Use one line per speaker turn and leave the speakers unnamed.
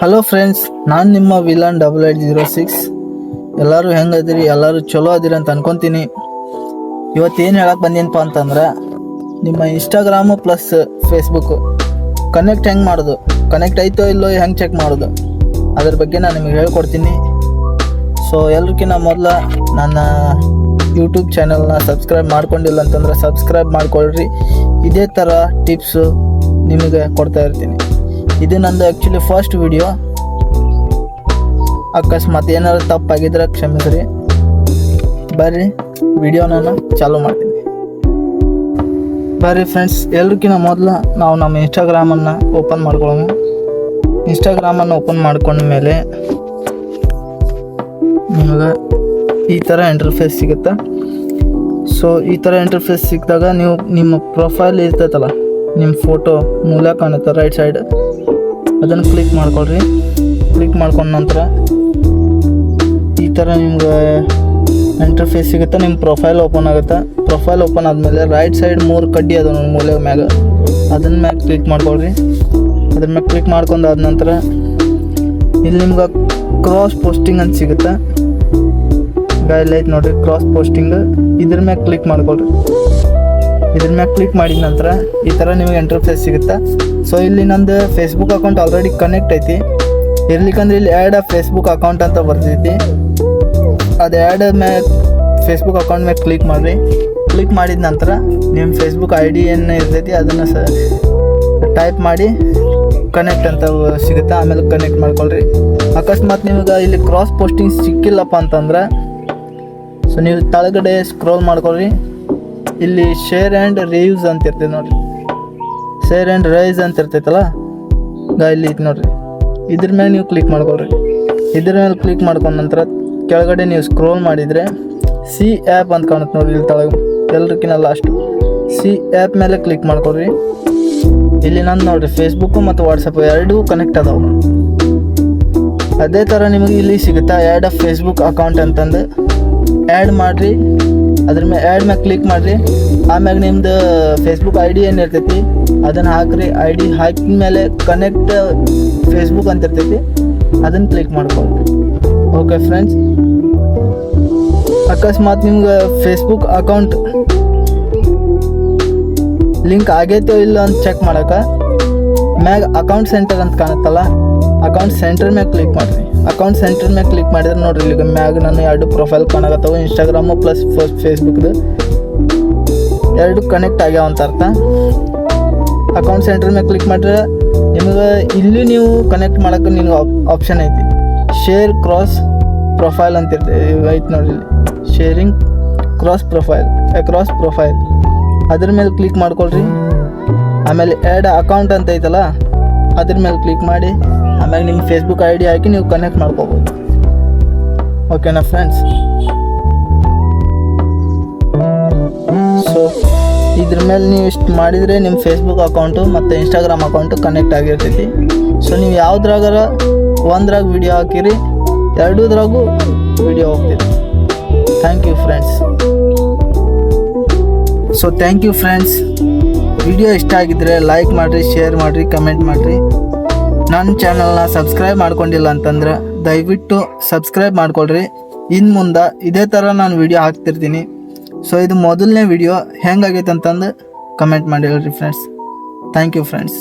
Hello friends ನಾನು ನಿಮ್ಮ villain double eight zero six ಎಲ್ಲರೂ ಹೆಂಗದಿರಿ? ಎಲ್ಲರೂ ಚಲೋ ಅದಿರಿ ಅಂತ ಅನ್ಕೊಂತೀನಿ. ಇವತ್ತೇನು ಹೇಳಕ್ಕೆ ಬಂದೇನಪ್ಪ ಅಂತಂದ್ರೆ, ನಿಮ್ಮ ಇನ್ಸ್ಟಾಗ್ರಾಮು ಪ್ಲಸ್ ಫೇಸ್ಬುಕ್ಕು ಕನೆಕ್ಟ್ ಹೆಂಗೆ ಮಾಡೋದು? ಕನೆಕ್ಟ್ ಐತೋ ಇಲ್ಲೋ ಹೆಂಗೆ ಚೆಕ್ ಮಾಡೋದು? ಅದ್ರ ಬಗ್ಗೆ ನಾನು ನಿಮಗೆ ಹೇಳ್ಕೊಡ್ತೀನಿ. ಸೊ ಎಲ್ರಿಗಿನ್ನ ಮೊದಲ ನನ್ನ ಯೂಟ್ಯೂಬ್ ಚಾನಲ್ನ ಸಬ್ಸ್ಕ್ರೈಬ್ ಮಾಡ್ಕೊಂಡಿಲ್ಲ ಅಂತಂದ್ರೆ ಸಬ್ಸ್ಕ್ರೈಬ್ ಮಾಡ್ಕೊಳ್ರಿ. ಇದೇ ಥರ ಟಿಪ್ಸು ನಿಮಗೆ ಕೊಡ್ತಾ ಇರ್ತೀನಿ. ಇದು ನಂದು ಆ್ಯಕ್ಚುಲಿ ಫಸ್ಟ್ ವಿಡಿಯೋ ಅಕಸ್ಮಾತ್ ಏನಾದ್ರು ತಪ್ಪಾಗಿದ್ರೆ ಕ್ಷಮಿಸ್ರಿ. ಬರ್ರಿ ವಿಡಿಯೋ ನಾನು ಚಾಲೂ ಮಾಡ್ತೀನಿ. ಬರ್ರಿ ಫ್ರೆಂಡ್ಸ್ ಎಲ್ರಿಗಿಂತ ಮೊದಲು ನಾವು ನಮ್ಮ ಇನ್ಸ್ಟಾಗ್ರಾಮನ್ನು ಓಪನ್ ಮಾಡ್ಕೊಳ್ಳೋಣ. ಇನ್ಸ್ಟಾಗ್ರಾಮನ್ನು ಓಪನ್ ಮಾಡ್ಕೊಂಡ ಮೇಲೆ ನಿಮಗೆ ಈ ಥರ ಇಂಟರ್ಫೇಸ್ ಸಿಗುತ್ತೆ? ಸೊ ಈ ಥರ ಇಂಟರ್ಫೇಸ್ ಸಿಕ್ಕಿದಾಗ ನೀವು ನಿಮ್ಮ ಪ್ರೊಫೈಲ್ ಇರ್ತೈತಲ್ಲ, ನಿಮ್ಮ ಫೋಟೋ ಮೂಲ ಕಾಣುತ್ತೆ ರೈಟ್ ಸೈಡ್ ಅದನ್ನು ಕ್ಲಿಕ್ ಮಾಡ್ಕೊಳ್ರಿ. ಕ್ಲಿಕ್ ಮಾಡ್ಕೊಂಡ ನಂತರ ಈ ಥರ ನಿಮ್ಗೆ ಇಂಟರ್ಫೇಸ್ ಸಿಗುತ್ತೆ ನಿಮ್ಮ ಪ್ರೊಫೈಲ್ ಓಪನ್ ಆಗುತ್ತೆ. ಪ್ರೊಫೈಲ್ ಓಪನ್ ಆದಮೇಲೆ ರೈಟ್ ಸೈಡ್ ಮೂರು ಕಡ್ಡಿ ಅದ ಮೂಲೆ ಮ್ಯಾಗ. ಅದನ್ನ ಮ್ಯಾಗ ಕ್ಲಿಕ್ ಮಾಡ್ಕೊಳ್ರಿ. ಅದ್ರ ಮ್ಯಾಗ ಕ್ಲಿಕ್ ಮಾಡ್ಕೊಂಡಾದ ನಂತರ ಇಲ್ಲಿ ನಿಮ್ಗೆ ಕ್ರಾಸ್ ಪೋಸ್ಟಿಂಗ್ ಅಂತ ಸಿಗುತ್ತೆ. ಗೈಲ್ ಐತೆ ನೋಡ್ರಿ ಕ್ರಾಸ್ ಪೋಸ್ಟಿಂಗ್ ಇದ್ರ ಮ್ಯಾಗ ಕ್ಲಿಕ್ ಮಾಡ್ಕೊಳ್ರಿ. ಇದ್ರ ಮ್ಯಾಗ ಕ್ಲಿಕ್ ಮಾಡಿದ ನಂತರ ಈ ಥರ ನಿಮಗೆ ಇಂಟರ್ಫೇಸ್ ಸಿಗುತ್ತೆ? ಸೊ ಇಲ್ಲಿ ನಂದು ಫೇಸ್ಬುಕ್ ಅಕೌಂಟ್ ಆಲ್ರೆಡಿ ಕನೆಕ್ಟ್ ಐತಿ. ಇರ್ಲಿಕ್ಕಂದ್ರೆ ಇಲ್ಲಿ ಆ್ಯಡ್ ಆ ಫೇಸ್ಬುಕ್ ಅಕೌಂಟ್ ಅಂತ ಬರ್ತೈತಿ ಅದು ಆ್ಯಡ್ ಮ್ಯಾಗ ಫೇಸ್ಬುಕ್ ಅಕೌಂಟ್ ಮ್ಯಾಗ ಕ್ಲಿಕ್ ಮಾಡಿರಿ. ಕ್ಲಿಕ್ ಮಾಡಿದ ನಂತರ ನಿಮ್ಮ ಫೇಸ್ಬುಕ್ ಐ ಡಿ ಏನು ಇರ್ತೈತಿ, ಅದನ್ನು ಸ ಟೈಪ್ ಮಾಡಿ ಕನೆಕ್ಟ್ ಅಂತ ಸಿಗುತ್ತೆ? ಆಮೇಲೆ ಕನೆಕ್ಟ್ ಮಾಡ್ಕೊಳ್ರಿ. ಅಕಸ್ಮಾತ್ ನಿಮಗೆ ಇಲ್ಲಿ ಕ್ರಾಸ್ ಪೋಸ್ಟಿಂಗ್ ಸಿಕ್ಕಿಲ್ಲಪ್ಪ ಅಂತಂದ್ರೆ ಸೊ ನೀವು ತಳಗಡೆ ಸ್ಕ್ರೋಲ್ ಮಾಡ್ಕೊಳ್ರಿ. ಇಲ್ಲಿ ಶೇರ್ ಆ್ಯಂಡ್ ರೇವ್ಸ್ ಅಂತ ಇರ್ತೈತೆ ನೋಡ್ರಿ. ಶೇರ್ ಆ್ಯಂಡ್ ರೈಸ್ ಅಂತ ಇರ್ತೈತಲ್ಲ? ಗಾ, ಇಲ್ಲಿ ಐತೆ ನೋಡ್ರಿ. ಇದ್ರ ಮೇಲೆ ನೀವು ಕ್ಲಿಕ್ ಮಾಡ್ಕೊಳ್ರಿ. ಇದ್ರ ಮೇಲೆ ಕ್ಲಿಕ್ ಮಾಡ್ಕೊಂಡ ನಂತರ ಕೆಳಗಡೆ ನೀವು ಸ್ಕ್ರೋಲ್ ಮಾಡಿದರೆ ಸಿ ಆ್ಯಪ್ ಅಂತ ಕಾಣುತ್ತೆ ನೋಡ್ರಿ ಇಲ್ಲಿ ತಳಗೆ. ಎಲ್ರಿಗಿನ ಲಾಸ್ಟು ಸಿ ಆ್ಯಪ್ ಮೇಲೆ ಕ್ಲಿಕ್ ಮಾಡ್ಕೊಳ್ರಿ. ಇಲ್ಲಿ ನಾನು ನೋಡ್ರಿ ಫೇಸ್ಬುಕ್ಕು ಮತ್ತು ವಾಟ್ಸಪ್ಪು ಎರಡೂ ಕನೆಕ್ಟ್ ಅದಾವೆ ಅದೇ ಥರ ನಿಮಗೆ ಇಲ್ಲಿ ಸಿಗುತ್ತಾ ಆ್ಯಡ್ ಫೇಸ್ಬುಕ್ ಅಕೌಂಟ್ ಅಂತಂದು. ಆ್ಯಡ್ ಮಾಡಿರಿ. ಅದ್ರ ಮೇಲೆ ಆ್ಯಡ್ ಮ್ಯಾಗ ಕ್ಲಿಕ್ ಮಾಡಿರಿ. ಆಮ್ಯಾಗ ನಿಮ್ದು ಫೇಸ್ಬುಕ್ ಐ ಡಿ ಏನು ಇರ್ತೈತಿ, ಅದನ್ನು ಹಾಕ್ರಿ. ಐ ಡಿ ಹಾಕಿದ ಮೇಲೆ ಕನೆಕ್ಟ್ ಫೇಸ್ಬುಕ್ ಅಂತ ಇರ್ತೈತಿ, ಅದನ್ನು ಕ್ಲಿಕ್ ಮಾಡ್ಕೊಳ್ರಿ. ಓಕೆ ಫ್ರೆಂಡ್ಸ್ ಅಕಸ್ಮಾತ್ ನಿಮ್ಗೆ ಫೇಸ್ಬುಕ್ ಅಕೌಂಟ್ ಲಿಂಕ್ ಆಗೈತೋ ಇಲ್ಲ ಅಂತ ಚೆಕ್ ಮಾಡಕ್ಕೆ ಮ್ಯಾಗ ಅಕೌಂಟ್ ಸೆಂಟರ್ ಅಂತ ಕಾಣುತ್ತಲ್ಲ ಅಕೌಂಟ್ ಸೆಂಟರ್ ಮ್ಯಾಗ ಕ್ಲಿಕ್ ಮಾಡಿರಿ. ಅಕೌಂಟ್ ಸೆಂಟರ್ ಮ್ಯಾಗ ಕ್ಲಿಕ್ ಮಾಡಿದ್ರೆ ನೋಡ್ರಿ, ಈಗ ಮ್ಯಾಗ ನಾನು ಎರಡು ಪ್ರೊಫೈಲ್ ಕಾಣಕತ್ತವು ಇನ್ಸ್ಟಾಗ್ರಾಮು ಪ್ಲಸ್ ಫೇಸ್ಬುಕ್ದು ಎರಡು ಕನೆಕ್ಟ್ ಆಗ್ಯಾವ ಅಂತ ಅರ್ಥ. ಅಕೌಂಟ್ ಸೆಂಟರ್ ಮ್ಯಾಗ ಕ್ಲಿಕ್ ಮಾಡಿದ್ರೆ ನಿಮಗೆ ಇಲ್ಲಿ ನೀವು ಕನೆಕ್ಟ್ ಮಾಡೋಕೆ ನಿಮ್ಗೆ ಆಪ್ಷನ್ ಐತಿ. ಶೇರ್ ಕ್ರಾಸ್ ಪ್ರೊಫೈಲ್ ಅಂತ ಐತಿ ನೋಡ್ರಿ sharing cross profile cross profile ಅದ್ರ ಮೇಲೆ ಕ್ಲಿಕ್ ಮಾಡ್ಕೊಳ್ರಿ. ಆಮೇಲೆ ಆ್ಯಡ್ ಅಕೌಂಟ್ ಅಂತ ಐತಲ್ಲ, ಅದ್ರ ಮೇಲೆ ಕ್ಲಿಕ್ ಮಾಡಿ, ಆಮೇಲೆ ನಿಮ್ಮ ಫೇಸ್ಬುಕ್ ಐ ಡಿ ಹಾಕಿ ನೀವು ಕನೆಕ್ಟ್ ಮಾಡ್ಕೋಬೋದು. ಓಕೆನಾ ಫ್ರೆಂಡ್ಸ್ ಸೊ ಇದ್ರ ಮೇಲೆ ನೀವು ಇಷ್ಟು ಮಾಡಿದರೆ ನಿಮ್ಮ ಫೇಸ್ಬುಕ್ ಅಕೌಂಟು ಮತ್ತು ಇನ್ಸ್ಟಾಗ್ರಾಮ್ ಅಕೌಂಟು ಕನೆಕ್ಟ್ ಆಗಿರ್ತೈತಿ. ಸೊ ನೀವು ಯಾವುದ್ರಾಗಾರ ಒಂದ್ರಾಗ ವಿಡಿಯೋ ಹಾಕಿರಿ, ಎರಡೂದ್ರಾಗೂ ವಿಡಿಯೋ ಹೋಗ್ತೀರಿ. Thank you friends so thank you friends video ಇಷ್ಟ ಆಗಿದ್ರೆ ಲೈಕ್ ಮಾಡಿರಿ ಶೇರ್ ಮಾಡಿರಿ ಕಮೆಂಟ್ ಮಾಡಿರಿ. ನನ್ನ ಚಾನಲ್ನ ಸಬ್ಸ್ಕ್ರೈಬ್ ಮಾಡ್ಕೊಂಡಿಲ್ಲ ಅಂತಂದ್ರೆ ದಯವಿಟ್ಟು ಸಬ್ಸ್ಕ್ರೈಬ್ ಮಾಡ್ಕೊಳ್ರಿ. ಇನ್ನು ಮುಂದೆ ಇದೇ ಥರ ನಾನು ವಿಡಿಯೋ ಹಾಕ್ತಿರ್ತೀನಿ. ಸೊ ಇದು ಮೊದಲನೇ ವಿಡಿಯೋ ಹೆಂಗಾಗೈತೆ ಅಂತಂದು ಕಮೆಂಟ್ ಮಾಡಿ ಫ್ರೆಂಡ್ಸ್ ಥ್ಯಾಂಕ್ ಯು ಫ್ರೆಂಡ್ಸ್